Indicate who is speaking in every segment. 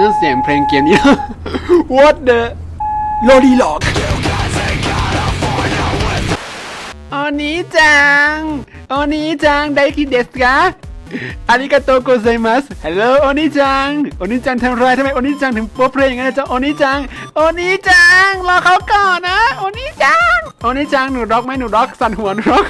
Speaker 1: นั่นเสียงเพลงเกมนี้ What the โลดีหลอกอันนี้จังอันนี้จังไดคิเดสกะอาริกาโตโกไซมัสฮัลโหลโอนิจัง โอนิจังทำไรทำไมโอนิจังถึงโป๊เพลงอย่างนั้นจ๊ะโอนิจัง โอนิจัง รอเขาก่อนนะ โอนิจัง โอนิจัง หนูร็อกไหมหนูร็อก สั่นหัวหนูร็อก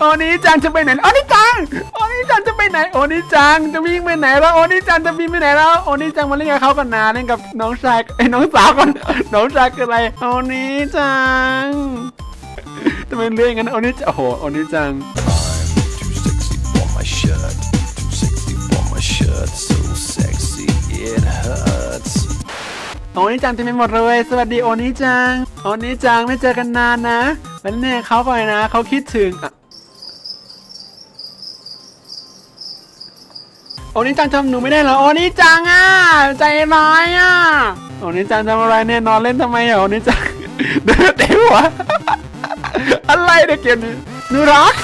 Speaker 1: โอนิจังจะไปไหนโอนิจังโอนิจังจะไปไหนโอนิจังจะวิ่งไปไหนแล้วโอนิจังจะบินไปไหนแล้วโอนิจังมาเล่นกับเขากันนะเล่นกับน้องชายไอ้ยน้องสาวก่อนน้องชายคืออะไรโอนิจังทำไมเรื่องงั้นโอนิจังโอ้โหโอนิจัง
Speaker 2: Too sexy for my shirt. Too sexy for my shirt. So sexy it hurts.
Speaker 1: โอนิจังเต็มไปหมดเลยสวัสดีโอนิจังโอนิจังไม่เจอกันนานนะวันนี้เขาไปนะเขาคิดถึง อะโอนิจังจำหนูไม่ได้เหรอโอนิจังอะใจร้ายอะโอนิจังทำอะไรเนี่ยนอนเล่นทำไมอะโอนิจังเดินเตะหัวอะไรเนี่ยเกมนี้นูรัก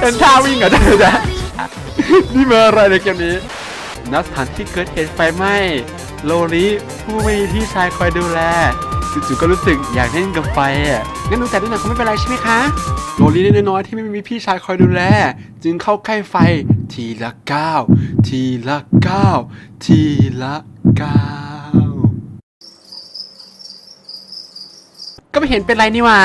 Speaker 1: เป็นท่าวิ่งเหรอจ๊ะจ๊ะนี่มาอะไรในเกมนี้ณสถานที่เกิดเหตุไฟไหม้โลลิผู้ไม่มีพี่ชายคอยดูแลจู่ๆก็รู้สึกอยากเล่นกับไฟอะงั้นหนูแต่ด้วยหน่อยคงไม่เป็นไรใช่ไหมคะ โลลิเล็กน้อยๆที่ไม่มีพี่ชายคอยดูแล จึงเข้าใกล้ไฟทีละก้าวทีละก้าวทีละก้าวก็ไม่เห็นเป็นไรนี่หว่า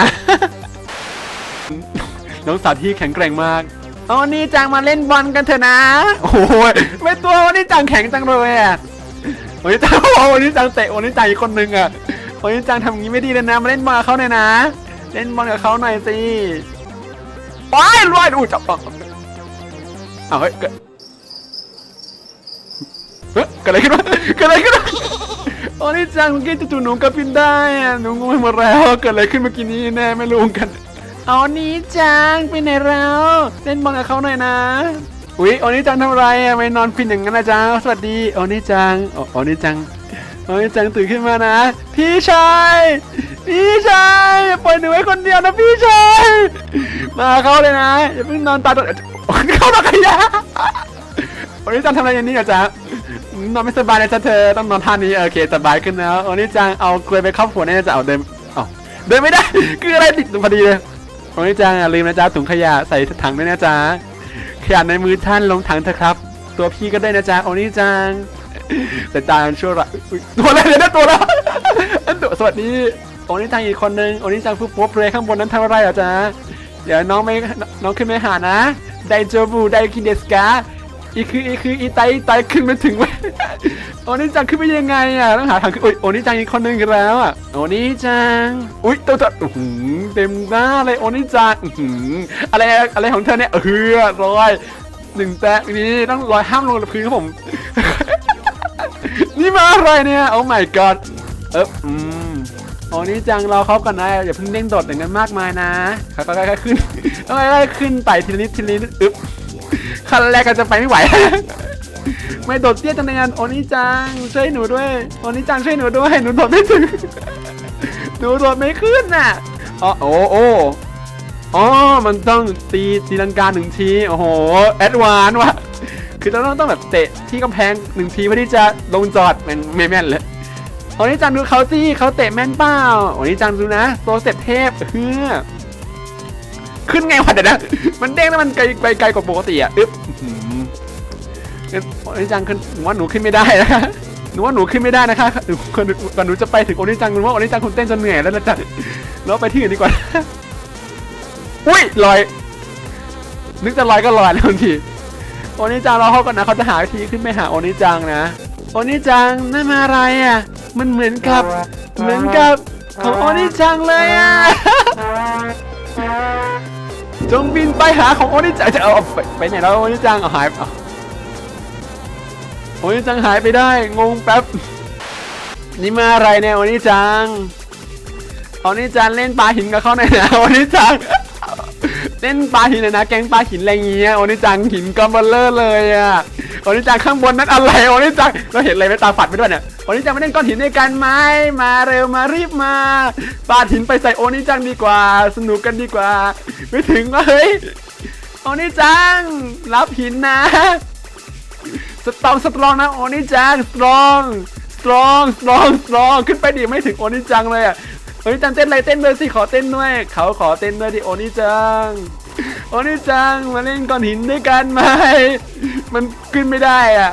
Speaker 1: น้องสาวที่แข็งแกร่งมากโอ้นี่จังมาเล่นบอลกันเถอะนะ โอ้ยไม่ตัวโอ้นี่จังแข็งจังเลยอะโอ้นี่จังโอ้นี่จังเตะโอ้นี่จังอีกคนนึงอะโอ้นี่จังทำอย่างนี้ไม่ดีเลยนะ มาเล่นบอลเขาหน่อยนะ เล่นบอลกับเขาหน่อยสิ ว้ายรวยดูจับปองเอาเฮ้ยเกิดเฮ้ยเกิดอะไรขึ้นวะเกิดอะไรขึ้นวะโอ้นี่จังเมื่อกี้จู่ๆหนูกระพินได้อะหนูงงไปหมดแล้วเกิดอะไรขึ้นเมื่อกี้นี้แน่ไม่รู้เหมือนกันเอานี้จังไปไหนแล้วเล่นบอลกับเขาหน่อยนะอุ๊ยโอนี้จังทำอะไรอะไม่นอนฟินอย่างนั้นนะจ๊ะสวัสดีโอนี้จังโอนี้จังโอนี้จังตื่นขึ้นมานะ พี่ชายพี่ชายปล่อยหนูไว้คนเดียวนะพี่ชาย มาเข้าเลยนะอย่าเพิ่งนอนตาโดดเข้าตะขยะโอนี้จังทำอะไรอย่างนี้อะจ๊ะนอนไม่สบายเลยจ้ะเธอต้องนอนท่านี้โอเคสบายขึ้นแล้วโอนี้จังเอากล้วยไปเข้าหัวแน่จะเอาเดินเอาเดินไม่ได้คืออะไรติดพอดีเลยโอ้จังลืมนะจ๊ะถุงขยะใส่ถังด้วยนะจ๊ะขยะในมือท่านลงถังเถอะครับ ตัวพี่ก็ได้นะจ๊ะโอ้นี่จังแต่ตาชั่วร้ายตัวอะไรเนี่ยนะตัวละอันตัวสวัสดีโอ้นี่จังอีกคนนึงโอ้นี่จังผู้โป๊บเลยข้างบนนั้นทำอะไรเหรอจ๊ะ เดี๋ยวน้องไม่น้องขึ้นไปหานะไดโจบูไดคินเดสกาอีคืออีคืออีไตอีไตขึ้นไปถึงไหมโอนี่จังขึ้นไปยังไงอะต้องหาทางขึ้นอุ้ยโอนี่จังอีกคนนึงกันแล้วอะโอนี่จังอุ้ยตัวตัวเต็มหน้าเลยโอนี่จังอืออะไรอะไรของเธอเนี่ยเออร้อยหนึ่งแตะนี้ต้องร้อยห้ามลงกับพื้นครับผม นี่มาอะไรเนี่ยโอ้ my god เอออืม โอ้นี่จังเราเขาก่อนนะอย่าเพิ่งเด้งโดดอย่างนั้นมากมายนะค่อยๆขึ้นค่อยๆขึ้นไต่ทีละนิดทีละนิดอึ๊บขั้นแรกก็จะไปไม่ไหว ไม่โดดเตี้ยจังเลยงานโอนิจังช่วยหนูด้วยโอนิจังช่วยหนูด้วยหนูโดดไม่ถึงหนูโดดไม่ขึ้นน่ะอ๋อโอ้โอ้อ๋อมันต้องตีตีลังกาหนึ่งทีโอ้โหแอดวานว่ะคือต้องต้องแบบเตะที่กำแพงหนึ่งทีเพื่อที่จะลงจอดแม่นไม่แม่นเลย โอนิจังดูเขาสิเขาเตะแม่นเปล่าโอนิจังดูนะโตเสร็จเทพเฮือขึ้นไงวะเดี๋ยวนะ มันเด้งแล้วมันไกลไปไกลกว่าปกติอะอึ๊บอืมโอ้นโอนิจังขึ้นหนูว่าหนูขึ้นไม่ได้นะหนูว่าหนูขึ้นไม่ได้นะคะหนูก่อนหนูจะไปถึงโอนิจังหนูว่าโอนิจังคุณเต้นจนเหนื่อยแล้วนะจ๊ะเราไปที่อื่นดีกว่า อุ้ยลอย นึกจะลอยก็ลอยแล้วทีโอนิจังเราเขาก่อนนะเขาจะหาวิธีขึ้นไปหาโอนิจังนะ โอนิจังนั่นมาอะไรอะ มันเหมือนกับ เหมือนกับของโอนิจังเลยอะ จงบินไปหาของโอนิจังจะเอาไปไปไหนแล้วโอนิจังเอาหายโอ้ยจังหายไปได้งงแป๊บ นี่มาอะไรเนี่ยโอ้นี่จังโอ้นี่จังเล่นปลาหินกับเขาหน่อยนะโอ้นี่จังเล่นปลาหินเลยนะ แกงปลาหินอะไรเงี้ยโอ้นี่จังหินกอมเบลเลอร์เลยอะ อนี่จังข้างบนนั้นอะไรโอนี่จังเราเห็นอะไรไม่ตาฝัดไปด้วยเนี่ยโอนี่จังมาเล่นก้อนหินด้วยกันไหมมาเร็วมารีบมาปาดหินไปใส่โอนี่จังดีกว่า สนุกกันดีกว่า ไม่ถึงว่าเฮ้ยโอนิจังรับหินนะสตรองสตรองนะโอนิจังสตรองสตรองสตรองสตรองขึ้นไปดิไม่ถึงโอนิจังเลยอะโอนิจังเต้นอะไรเต้นด้วยสิขอเต้นด้วยเขาขอเต้นด้วยดิโอนิจัง โอ้นี่จังมาเล่นก้อนหินด้วยกันไหมมันขึ้นไม่ได้อะ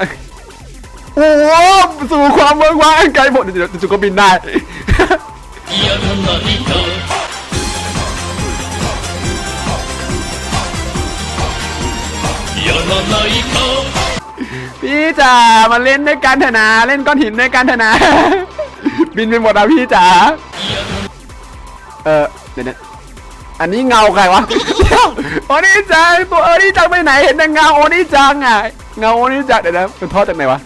Speaker 1: โอ้โหสู่ความเวิ้งว่างไกลหมดเดี๋ยวจุก็บินได้พี่จ๋ามาเล่นด้วยกันเถอะนะเล่นก้อนหินด้วยกันเถอะนะบินไปหมดแล้วพี่จ๋าเออเดี๋ยวนะอันนี้เงาใครวะ โอนี่จังตัวโอนี่จังไปไหนเห็นแต่เงาโอนี่จังอะเงาโอนี่จังเดี๋ยวนะเป็นทอดจากไหนวะ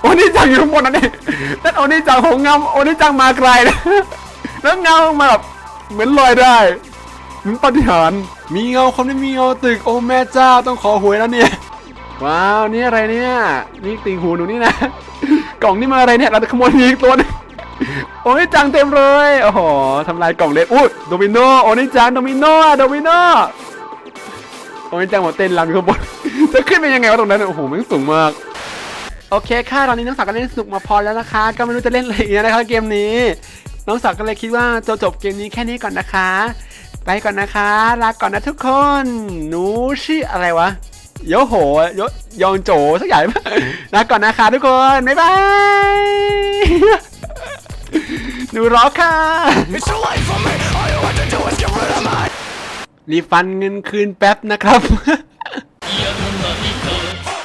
Speaker 1: โอนี่จังอยู่ข้างบนนั่นเองนั่นโอนี่จังของเงาโอนี่จังมาไกลนะแล้วเงามาแบบเหมือนลอยได้เหมือนปฏิหารมีเงาคนไม่มีเงาตึกโอ้แม่เจ้าต้องขอหวยแล้วเนี่ยว้าวนี่อะไรเนี่ยนี่ติ่งหูหนูนี่นะกล่องนี่มาอะไรเนี่ยเราจะขโมยอีกตัวหนึง โอ้ยจังเต็มเลย โอ้โหทำลายกล่องเล็กอุ้ยโดมิโนโอ้ยจังโดมิโนโดมิโนโอ้ยจังหมดเต้นรำอยู่ข้างบน จะขึ้นไปยังไงวะตรงนั้น โอ้โหมันสูงมาก โอเคค่ะตอนนี้น้องสักก็เล่นสนุกมาพอแล้วนะคะ ก็ไม่รู้จะเล่นอะไรอีกนะคะเกมนี้ น้องสักก็เลยคิดว่าจะจบเกมนี้แค่นี้ก่อนนะคะ ไปก่อนนะคะ ลาก่อนนะทุกคน หนูชื่ออะไรวะโยโหยยองโจสักอย่างลาก่อนนะคะทุกคน บ๊ายบาย หนูร้องค่ะ
Speaker 2: It's too late for me. All you have to do is get rid of me.
Speaker 1: รีฟันเงินคืนแป๊บนะครับ